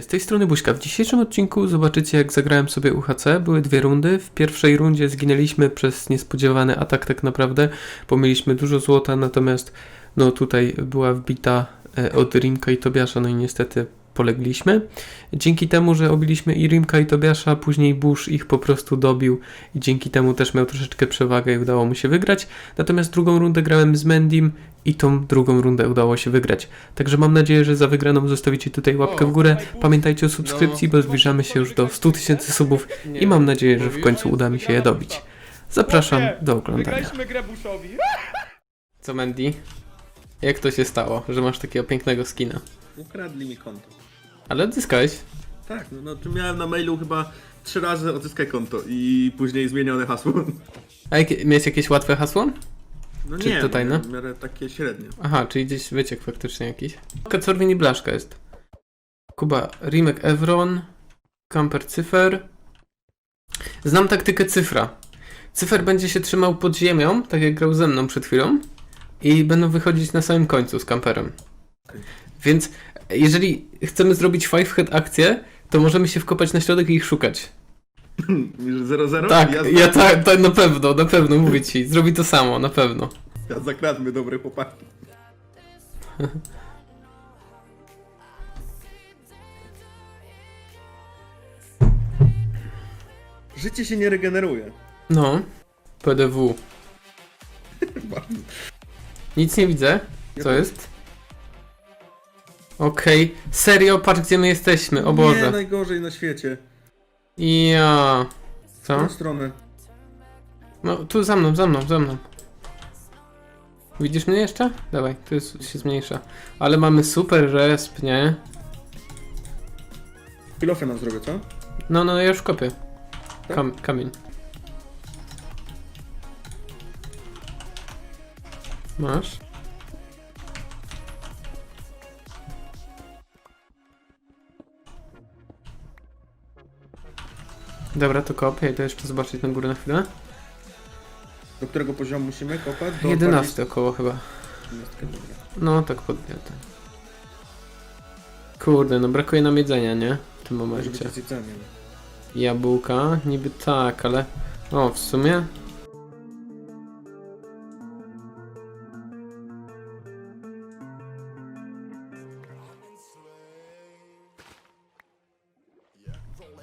Z tej strony Buźka. W dzisiejszym odcinku zobaczycie jak zagrałem sobie UHC. Były dwie rundy. W pierwszej rundzie zginęliśmy przez niespodziewany atak tak naprawdę, bo mieliśmy dużo złota, natomiast no tutaj była wbita e, od Rimka i Tobiasza, no i niestety polegliśmy. Dzięki temu, że obiliśmy i Rimka i Tobiasza, później Bush ich po prostu dobił i dzięki temu też miał troszeczkę przewagę i udało mu się wygrać. Natomiast drugą rundę grałem z Mendim i tą drugą rundę udało się wygrać. Także mam nadzieję, że za wygraną zostawicie tutaj łapkę w górę. Pamiętajcie o subskrypcji, bo zbliżamy się już do 100 tysięcy subów i mam nadzieję, że w końcu uda mi się je dobić. Zapraszam do oglądania. Wygraliśmy grę Bushowi. Co Mandy? Jak to się stało, że masz takiego pięknego skina? Ukradli mi konto. Ale odzyskałeś. Tak, no, no to miałem na mailu chyba trzy razy odzyskaj konto i później zmienione hasło. A jakie, miałeś jakieś łatwe hasło? No Czy nie, to tajne? w miarę takie średnie. Aha, czyli gdzieś wyciek faktycznie jakiś. Kacorwin i Blaszka jest. Kuba, Rimek Evron, Camper Cyfer. Znam taktykę cyfra. Cyfer będzie się trzymał pod ziemią, tak jak grał ze mną przed chwilą. I będą wychodzić na samym końcu z kamperem. Więc jeżeli chcemy zrobić five head akcję, to możemy się wkopać na środek i ich szukać. Mówisz 0-0? Tak, ja, ja tak, ta, na pewno, na pewno, mówię ci. Zrobi to samo, na pewno. ja zakradmy dobre chłopaki. Życie się nie regeneruje. No. PDW. Bardzo. Nic nie widzę. Ja Co też. jest? Okej. Serio, patrz gdzie my jesteśmy, o Nie, Boże. najgorzej na świecie. Ja. W Co? tą stronę. No, tu za mną, za mną, za mną. Widzisz mnie jeszcze? Dawaj, tu jest, się zmniejsza. Ale mamy super resp, nie? Kilofę nam zrobię, co? No, no, ja już kopię. Tak? Kam kamień. Masz? Dobra, to kopię. Idę jeszcze zobaczyć na górę na chwilę. Do którego poziomu musimy kopać? Do 11 około chyba. 12, dobra. No, tak podniety. Kurde, no brakuje nam jedzenia, nie? W tym Może być momencie. z jedzeniem. Jabłka, niby tak, ale... O, w sumie...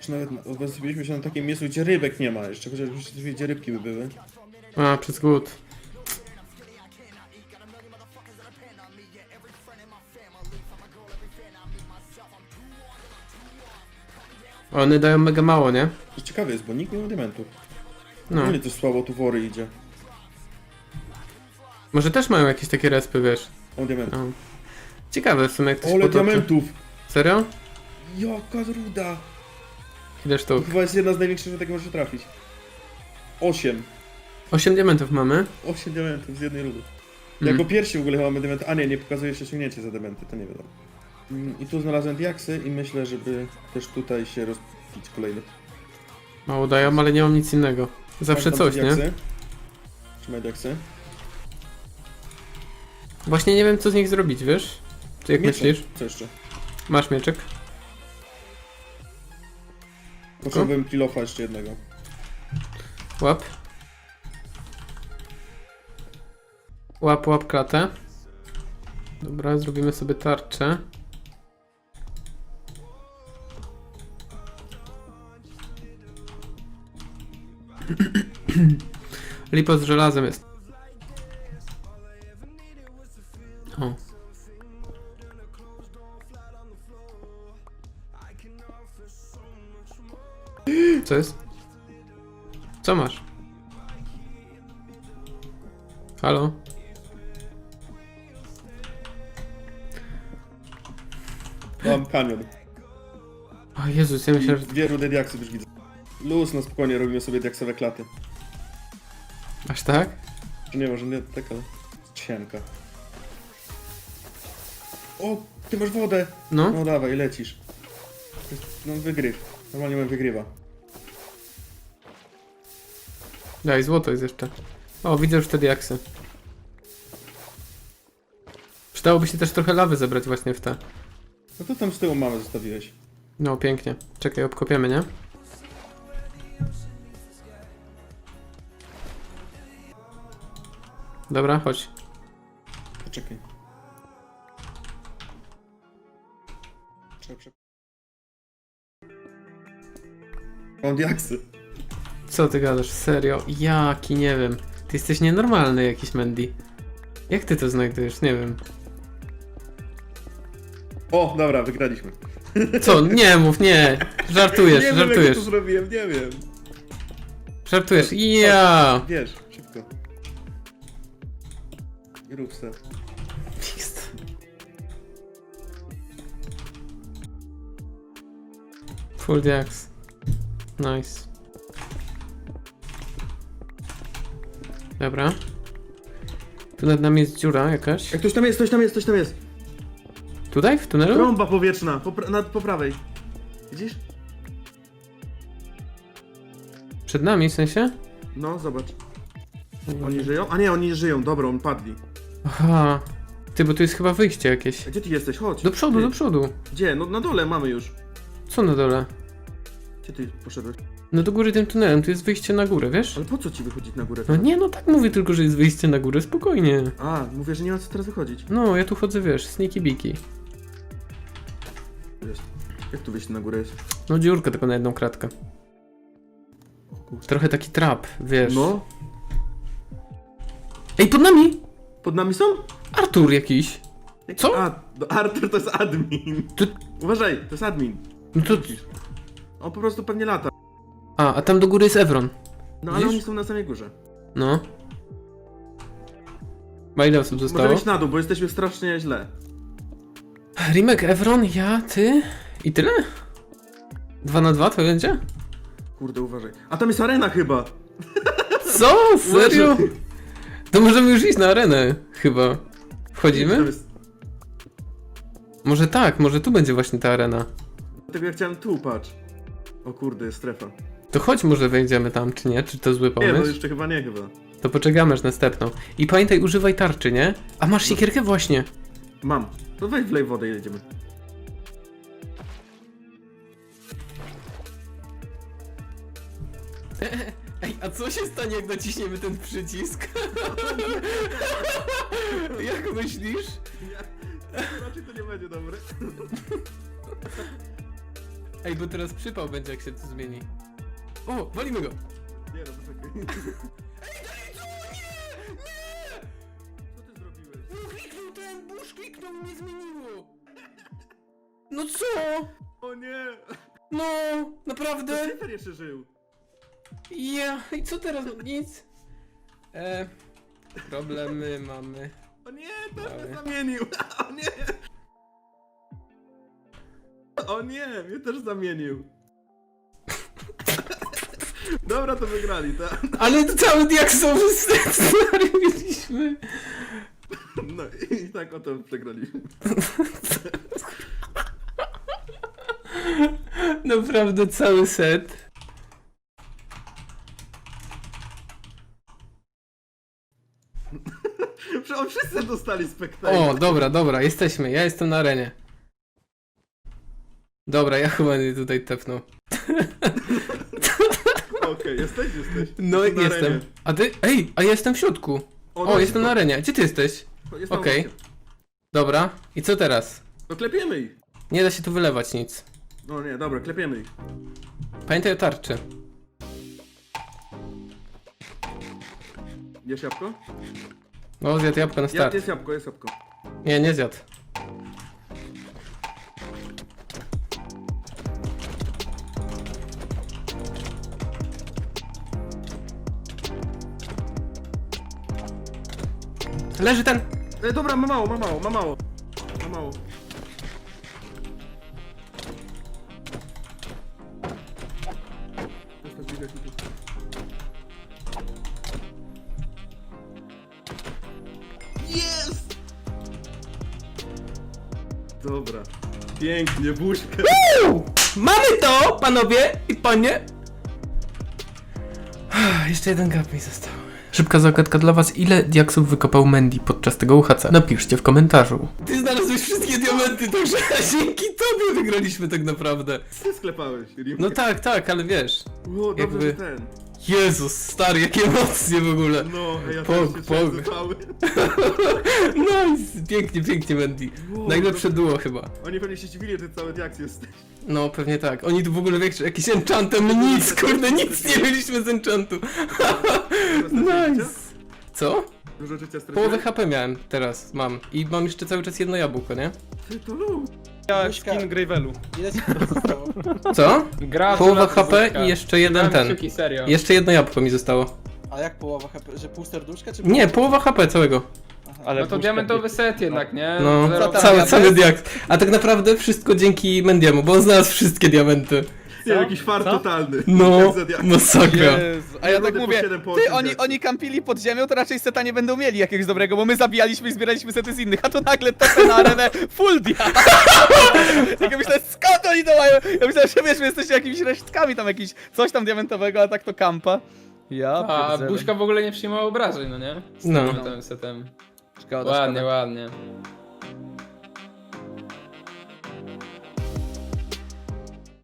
Czy nawet odwróciliśmy się na takim miejscu, gdzie rybek nie ma jeszcze, chociaż dwie gdzie rybki by były. A, przez głód. One dają mega mało, nie? I ciekawe jest, bo nikt nie ma diamentów. No. No. Nie, to słabo tu wory idzie. Może też mają jakieś takie respy, wiesz? O diament. No. Ciekawe w sumie jak to się Ole potoczy. diamentów! Serio? Jaka ruda! Ile To sztuk? chyba jest jedna z największych, że takie może trafić. Osiem. 8 diamentów mamy. Osiem diamentów z jednej rudy. Mm. Jako pierwsi w ogóle chyba mamy diamenty. A nie, nie pokazuje się osiągnięcie za diamenty, to nie wiadomo. Mm, I tu znalazłem diaksy i myślę, żeby też tutaj się rozpić kolejny. Mało dają, ale nie mam nic innego. Zawsze coś, nie? diaksy? Trzymaj diaksy. Właśnie nie wiem co z nich zrobić, wiesz? Ty jak Miecze. myślisz? Co jeszcze? Masz mieczek? Potrzebowałem kilofa jeszcze jednego. Łap. Łap, łap klatę. Dobra, zrobimy sobie tarczę. Lipo z żelazem jest. Co jest? Co masz? Halo? Mam kanion. O Jezus, ja myślę, że... dwie rude diaksy już widzę. Luz, no spokojnie, robimy sobie diaksowe klaty. Aż tak? Czy nie, może nie taka cienka. O, ty masz wodę! No? No dawaj, lecisz. No wygryw. Normalnie mam wygrywa. Daj, złoto jest jeszcze. O, widzę już te diaksy. Przydałoby się też trochę lawy zebrać właśnie w te. No to tam z tyłu mamy zostawiłeś. No, pięknie. Czekaj, obkopiemy, nie? Dobra, chodź. Poczekaj. Trzeba prze... Mam diaksy. Co ty gadasz? Serio? Jaki, nie wiem. Ty jesteś nienormalny jakiś, Mandy. Jak ty to znajdujesz? Nie wiem. O, dobra, wygraliśmy. Co? Nie mów, nie! Żartujesz, nie wiem, jak żartujesz. to zrobiłem, nie wiem. Żartujesz. Ja! Wiesz, szybko. I rób se. Pist. Full diaks. Nice. Dobra. Tu nad nami jest dziura jakaś. Jak ktoś tam jest, ktoś tam jest, ktoś tam jest. Tutaj? W tunelu? Trąba powietrzna, po, pra- na, po prawej. Widzisz? Przed nami w sensie? No, zobacz. Oni żyją? A nie, oni nie żyją, dobra, on padli. Aha. Ty, bo tu jest chyba wyjście jakieś. A Gdzie ty jesteś? Chodź. Do przodu, do przodu. Gdzie? No na dole mamy już. Co na dole? Gdzie ty poszedłeś? No do góry tym tunelem, tu jest wyjście na górę, wiesz? Ale po co ci wychodzić na górę? No nie, no tak mówię tylko, że jest wyjście na górę, spokojnie. A, mówię, że nie ma co teraz wychodzić. No, ja tu chodzę, wiesz, sneaky biki. Jest. Jak tu wyjść na górę jest? No dziurka tylko na jedną kratkę. O kurczę. Trochę taki trap, wiesz. No. Ej, pod nami! Pod nami są? Artur jakiś. Jak- Co? A, no Arthur to jest admin. Uważaj, to jest admin. No to... On po prostu pewnie lata. A, a tam do góry jest Evron. No ale Widzisz? oni są na samej górze. No. Ma ile osób zostało? Możemy iść na dół, bo jesteśmy strasznie źle. Rimek, Evron, ja, ty i tyle? Dwa na dwa to będzie? Kurde, uważaj. A tam jest arena chyba. Co? Serio? Uważaj. To możemy już iść na arenę, chyba. Tam Wchodzimy? jest... Może tak, może tu będzie właśnie ta arena. Dlatego ja chciałem tu, patrz. O kurde, jest strefa. To chodź może wejdziemy tam, czy nie? Czy to zły Nie, pomysł? no jeszcze chyba nie, chyba. To poczekamy aż następną. I pamiętaj, używaj tarczy, nie? A masz siekierkę właśnie. Mam. To weź wlej wodę i jedziemy. Ej, a co się stanie, jak naciśniemy ten przycisk? jak myślisz? Raczej to nie będzie dobre. Ej, bo teraz przypał będzie, jak się to zmieni. O, walimy go! Nie, no poczekaj. Co Co ty zrobiłeś? No kliknął ten, burz kliknął i nie zmieniło! No co? O nie! No, naprawdę? Cyfer jeszcze żył. Ja, i co teraz? Nic. E, problemy mamy. O nie, też mnie zamienił! O nie! O nie, mnie też zamienił. Dobra, to wygrali, tak? Ale cały diaksowy scenariusz mieliśmy. No i tak oto przegraliśmy. Naprawdę cały set. On wszyscy dostali spektakl. O, dobra, dobra, jesteśmy. Ja jestem na arenie. Dobra, ja chyba nie tutaj tepnął. Okej, jesteś, jesteś. No Jestem na jestem. arenie. A ty? Ej, a ja jestem w środku. O, no, jestem szybko. na arenie. Gdzie ty jesteś? Jest na Okej. Dobra. I co teraz? No klepiemy ich. Nie da się tu wylewać nic. No nie, dobra, klepiemy ich. Pamiętaj o tarczy. Jesz jabłko? O, zjadł jabłko na Ja, start. jest jabłko, jest jabłko. Nie, nie zjadł. Leży ten! E, dobra, ma mało, ma mało, ma mało. Ma mało. Zostaw biegać i tu. Jest! Dobra. Pięknie, buźkę. Mamy to, panowie i panie! Jeszcze jeden gap mi został. Szybka zagadka dla was, ile diaksów wykopał Mandy podczas tego UHC? Napiszcie w komentarzu. Ty znalazłeś wszystkie diamenty, dobrze? Dzięki tobie wygraliśmy tak naprawdę. Ty sklepałeś, Rim. No tak, tak, ale wiesz. O, dobrze, jakby- że ten. Jezus, stary, jakie emocje w ogóle. No, ej, ja Pog, też się pog. cały. Nice, pięknie, pięknie Mandy. Wow, Najlepsze duo chyba. Oni pewnie się dziwili, że ty cały diaks jesteś. No, pewnie tak. Oni tu w ogóle wiecie, jakiś enchantem, nic, kurde, nic nie mieliśmy z enchantu. Nice. Co? Dużo życia straciłeś? Połowę HP miałem teraz, mam. I mam jeszcze cały czas jedno jabłko, nie? Ty to lud. Ja skin Gravelu. Ile ci to zostało? Co? Gra Połowa HP i jeszcze jeden ten. Kciuki, serio. Jeszcze jedno jabłko mi zostało. A jak połowa HP? Że pół serduszka czy Nie, połowa HP całego. Aha. Ale no to diamentowy set jednak, nie? No, Zero cały, ja cały. A tak naprawdę wszystko dzięki Mendiemu, bo on znalazł wszystkie diamenty. Nie, jakiś fart Co? totalny. No. Jezu, a ja tak Rundy po mówię, siedem po ty, osiem oni, oni kampili pod ziemią, to raczej seta nie będą mieli jakiegoś dobrego, bo my zabijaliśmy i zbieraliśmy sety z innych, a to nagle TP na arenę full dia. tak ja myślę, skąd oni to mają? Ja myślałem, że wiesz, wy jesteście jakimiś resztkami tam jakiś, coś tam diamentowego, a tak to kampa. Ja A pierdzielę. Buźka w ogóle nie przyjmował obrażeń, no nie? Z No. tym setem. Szkoda, Ładnie, szkoda. ładnie.